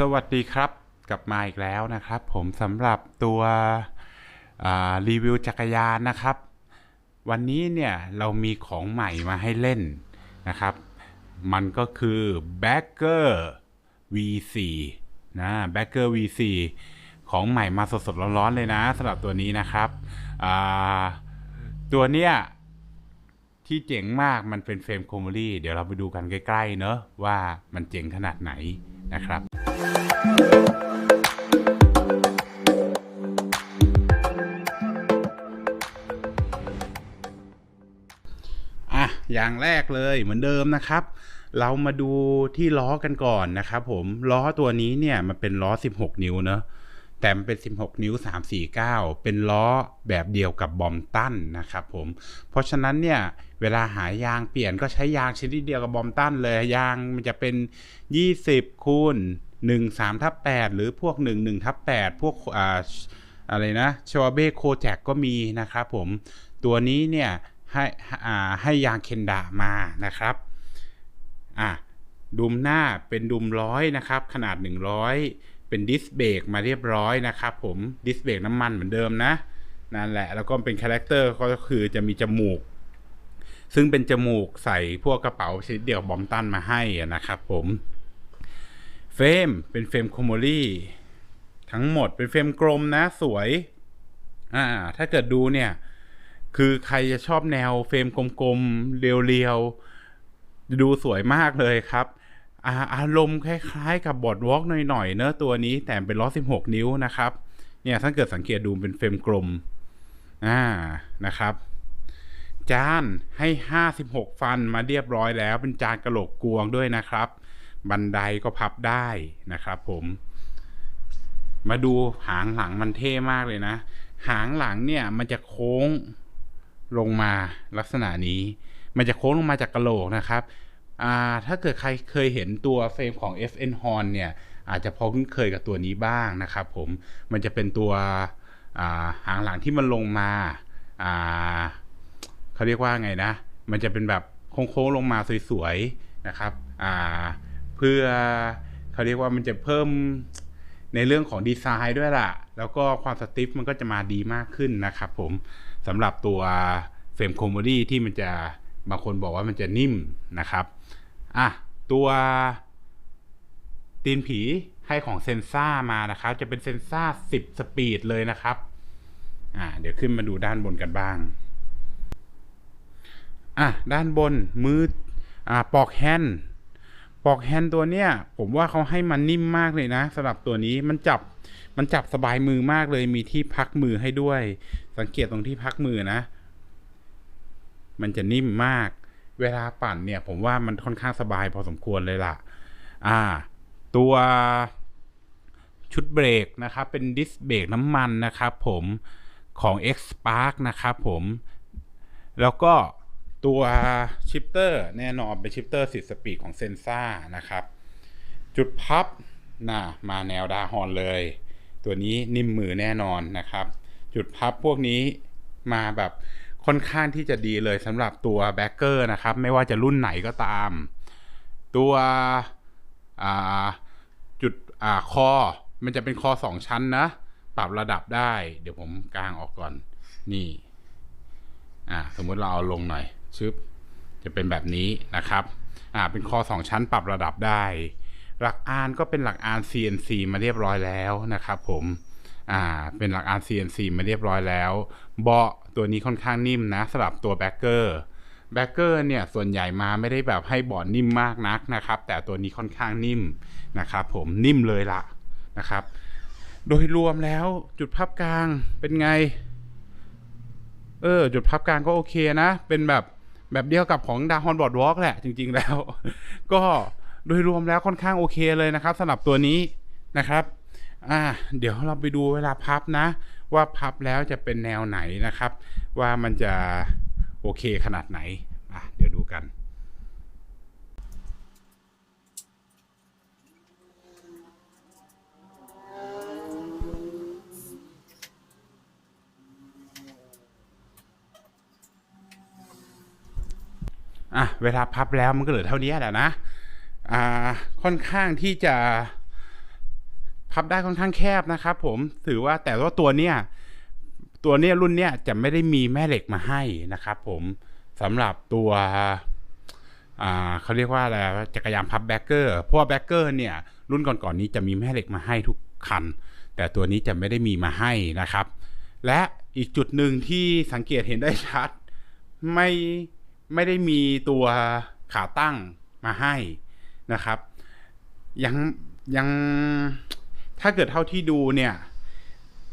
สวัสดีครับกลับมาอีกแล้วนะครับ ผมสำหรับตัวรีวิวจักรยานนะครับ วันนี้เนี่ยเรามีของใหม่มาให้เล่นนะครับ มันก็คือ b a c k e r V4 นะ b a c k e r V4 ของใหม่มาสดๆร้อนๆเลยนะสำหรับตัวนี้นะครับ ตัวเนี้ยที่เจ๋งมากมันเป็นเฟรมโคมลี่เดี๋ยวเราไปดูกันใกล้ๆเนอะว่ามันเจ๋งขนาดไหน นะครับอะอย่างแรกเลยเหมือนเดิมนะครับ เรามาดูที่ล้อกันก่อนนะครับผมล้อตัวนี้เนี่ยมันเป็นล้อ 16 นิ้วเนอะ แต่มันเป็น 16 นิ้ว 349 เป็นล้อแบบเดียวกับบอมตันนะครับผม เพราะฉะนั้นเนี่ย เวลาหายางเปลี่ยนก็ใช้ยางชนิดเดียวกับบอมตันเลย ยางมันจะเป็น 20 คูณ 1 3ทับ8หรือพวก 1 1ทับ8พวกอ่าอะไรนะชวเบโคแจกก็มีนะครับผม ตัวนี้เนี่ยให้อ่าให้ยางเคนดะมานะครับอะดุมหน้าเป็นดุมร้อยนะครับ ขนาด 100 เป็นดิสเบรกมาเรียบร้อยนะครับผมดิสเบรกน้ำมันเหมือนเดิมนะนั่นแหละ แล้วก็เป็นคาแรคเตอร์ก็คือจะมีจมูก ซึ่งเป็นจมูกใส่พวกกระเป๋าชนิดเดียวบอมตันมาให้นะครับผมเฟรมเป็นเฟรมโคโมลี่ทั้งหมดเป็นเฟรมกลมนะสวยอ่าถ้าเกิดดูเนี่ย คือใครจะชอบแนวเฟรมกลมๆเรียวๆดูสวยมากเลยครับ อาอารมณ์คล้ายๆ กับบอดวอล์กหน่อยๆเนอะตัวนี้แต่เป็นล้อ 16 นิ้วนะครับ เนี่ยถ้าเกิดสังเกตดูเป็นเฟรมกลมอ่านะครับ จานให้ 56 ฟันมาเรียบร้อยแล้ว เป็นจานกระโหลกกวงด้วยนะครับ บันไดก็พับได้นะครับ ผม มาดูหางหลังมันเท่มากเลยนะ หางหลังเนี่ยมันจะโค้งลงมาลักษณะนี้ มันจะโค้งลงมาจากกระโหลกนะครับ ถ้าเกิดใครเคยเห็นตัวเฟรมของ FN Horn เนี่ยอาจจะพอคุ้นเคยกับตัวนี้บ้างนะครับผมมันจะเป็นตัวาหางหลังที่มันลงมาาเขาเรียกว่าไงนะ มันจะเป็นแบบโค้งๆลงมาสวยๆนะครับเพื่อเขาเรียกว่ามันจะเพิ่มในเรื่องของดีไซน์ด้วยล่ะ แล้วก็ความสติฟมันก็จะมาดีมากขึ้นนะครับผมสำหรับตัวเฟรมโคมดี้ที่มันจะ บางคนบอกว่ามันจะนิ่มนะครับอะตัวตีนผีให้ของเซนซ่ามานะครับ จะเป็นเซนซ่า10 สปีดเลยนะครับอ่าเดี๋ยวขึ้นมาดูด้านบนกันบ้างอะด้านบนมืออ่าปอกแฮนด์ปอกแฮนด์ตัวเนี้ยผมว่าเขาให้มันนิ่มมากเลยนะสำหรับตัวนี้มันจับมันจับสบายมือมากเลยมีที่พักมือให้ด้วย สังเกตตรงที่พักมือนะ มันจะนิ่มมาก เวลาปั่นเนี่ย ผมว่ามันค่อนข้างสบายพอสมควรเลยล่ะ อ่า ตัวชุดเบรกนะครับ เป็นดิสเบรกน้ำมันนะครับผมของ X Spark นะครับผม แล้วก็ตัวชิปเตอร์แน่นอนเป็นชิปเตอร์10สปีดของเซนซ่านะครับ จุดพับนะมาแนวดาฮอนเลย ตัวนี้นิ่มมือแน่นอนนะครับ จุดพับพวกนี้มาแบบ ค่อนข้างที่จะดีเลยสำหรับตัวแบ็กเกอร์นะครับ ไม่ว่าจะรุ่นไหนก็ตาม ตัวจุดอคอ มันจะเป็นคอสองชั้นนะ ปรับระดับได้ เดี๋ยวผมกางออกก่อน นี่ อ่า สมมติเราเอาลงหน่อยชึบจะเป็นแบบนี้นะครับ อ่า เป็นคอสองชั้นปรับระดับได้ หลักอานก็เป็นหลักอาน CNC มาเรียบร้อยแล้วนะครับผม อ่าเป็นหลักอาน CNC มาเรียบร้อยแล้ว เบาะตัวนี้ค่อนข้างนิ่มนะสำหรับตัวแบ็กเกอร์แบ็กเกอร์เนี่ยส่วนใหญ่มาไม่ได้แบบให้เบาะนิ่มมากนักนะครับ แต่ตัวนี้ค่อนข้างนิ่มนะครับผมนิ่มเลยละนะครับ โดยรวมแล้วจุดพับกลางเป็นไง เออ จุดพับกลางก็โอเคนะ เป็นแบบแบบเดียวกับของดาฮอนบอร์ดวอล์กแหละ จริง ๆ แล้ว ก็โดยรวมแล้วค่อนข้างโอเคเลยนะครับสำหรับตัวนี้นะครับ อ่าเดี๋ยวเราไปดูเวลาพับนะ ว่าพับแล้วจะเป็นแนวไหนนะครับ ว่ามันจะโอเคขนาดไหนอะเดี๋ยวดูกันอะเวลาพับแล้วมันก็เหลือเท่านี้แหละนะอ่าค่อนข้างที่จะ พับได้ค่อนข้างแคบนะครับผมถือว่าแต่ว่าตัวเนี้ยตัวเนี้ยรุ่นเนี้ยจะไม่ได้มีแม่เหล็กมาให้นะครับผมสำหรับตัวอ่าเขาเรียกว่าอะไรจักรยานพับแบ็กเกอร์เพราะว่าแบ็กเกอร์เนี่ยรุ่นก่อนๆนี้จะมีแม่เหล็กมาให้ทุกคัน แต่ตัวนี้จะไม่ได้มีมาให้นะครับ และอีกจุดหนึ่งที่สังเกตเห็นได้ชัด ไม่ไม่ได้มีตัวขาตั้งมาให้นะครับ ยังยัง ถ้าเกิดเท่าที่ดูเนี่ย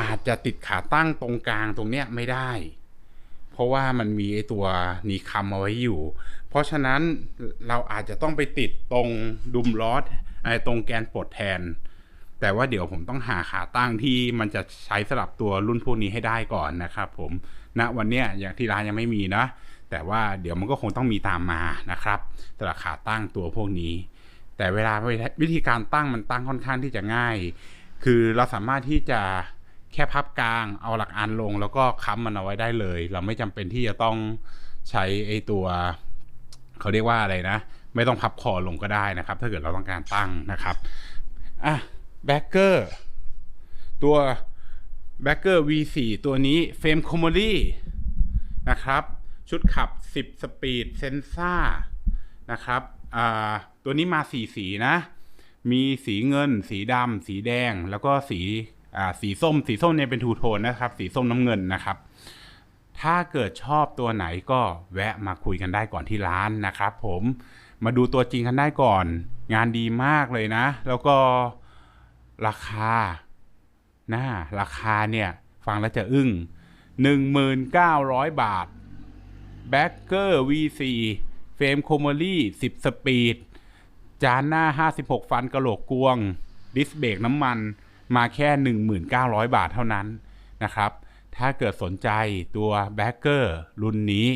อาจจะติดขาตั้งตรงกลางตรงเนี้ยไม่ได้ เพราะว่ามันมีไอตัวนีคำเอาไว้อยู่ เพราะฉะนั้นเราอาจจะต้องไปติดตรงดุมล้อไอตรงแกนปลดแทน แต่ว่าเดี๋ยวผมต้องหาขาตั้งที่มันจะใช้สลับตัวรุ่นพวกนี้ให้ได้ก่อนนะครับผมณนะวันเนี้ยอย่างที่ร้านยังไม่มีนะแต่ว่าเดี๋ยวมันก็คงต้องมีตามมานะครับสำหรับขาตั้งตัวพวกนี้ แต่เวลาวิธีการตั้งมันตั้งค่อนข้างที่จะง่าย คือเราสามารถที่จะแค่พับกลางเอาหลักอันลง แล้วก็ค้ำมันเอาไว้ได้เลย เราไม่จำเป็นที่จะต้องใช้ไอตัวเขาเรียกว่าอะไรนะ ไม่ต้องพับคอลงก็ได้นะครับ ถ้าเกิดเราต้องการตั้งนะครับอะแบ็กเกอร์ตัวแบ็กเกอร์ V4 ตัวนี้เฟรมคอมโมลี่นะครับ ชุดขับ 10 สปีดเซนซ่านะครับอ่า ตัวนี้มาสีสีนะ มีสีเงิน สีดำ สีแดง แล้วก็สีอ่าสีส้ม สีส้มเนี่ยเป็นทูโทนนะครับ สีส้มน้ำเงินนะครับ ถ้าเกิดชอบตัวไหนก็แวะมาคุยกันได้ก่อนที่ร้านนะครับ ผมมาดูตัวจริงกันได้ก่อน งานดีมากเลยนะ แล้วก็ราคานะราคาเนี่ย ฟังแล้วจะอึ้ง 1,900 บาทแบ็กเกอร์ V4 เฟรมโคมลี่10 สปีด จานหน้า 56 ฟันกระโหลกกวง ดิสเบรกน้ำมันมาแค่ 1,900 บาทเท่านั้นนะครับ ถ้าเกิดสนใจตัวแบ็กเกอร์รุ่นนี้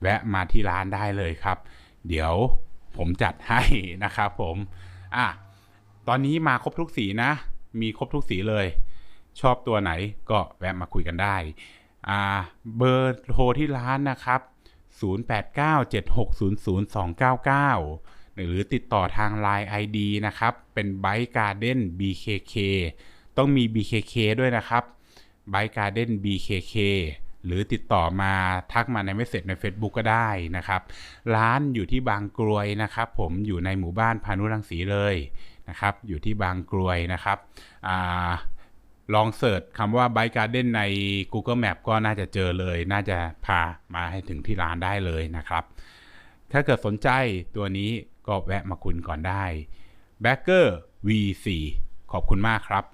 แวะมาที่ร้านได้เลยครับ เดี๋ยวผมจัดให้นะครับผม อะ ตอนนี้มาครบทุกสีนะ มีครบทุกสีเลย ชอบตัวไหนก็แวะมาคุยกันได้ อ่า เบอร์โทรที่ร้านนะครับ 0897600299 หรือติดต่อทาง Line ID นะครับ เป็น Bike Garden BKK ต้องมี BKK ด้วยนะครับ Bike Garden BKK หรือติดต่อมาทักมาในเมสเซจใน Facebook ก็ได้นะครับ ร้านอยู่ที่บางกรวยนะครับ ผมอยู่ในหมู่บ้านพานุรังสีเลยนะครับ อยู่ที่บางกรวยนะครับอลองเสิร์ชคำว่า Bike Garden ใน Google Map ก็น่าจะเจอเลย น่าจะพามาให้ถึงที่ร้านได้เลยนะครับ ถ้าเกิดสนใจตัวนี้ ก็แวะมาคุณก่อนได้ b a c k e r V4 ขอบคุณมากครับ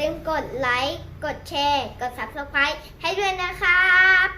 ลืมกดไลค์ กดแชร์ กด subscribe ให้ด้วยนะคะ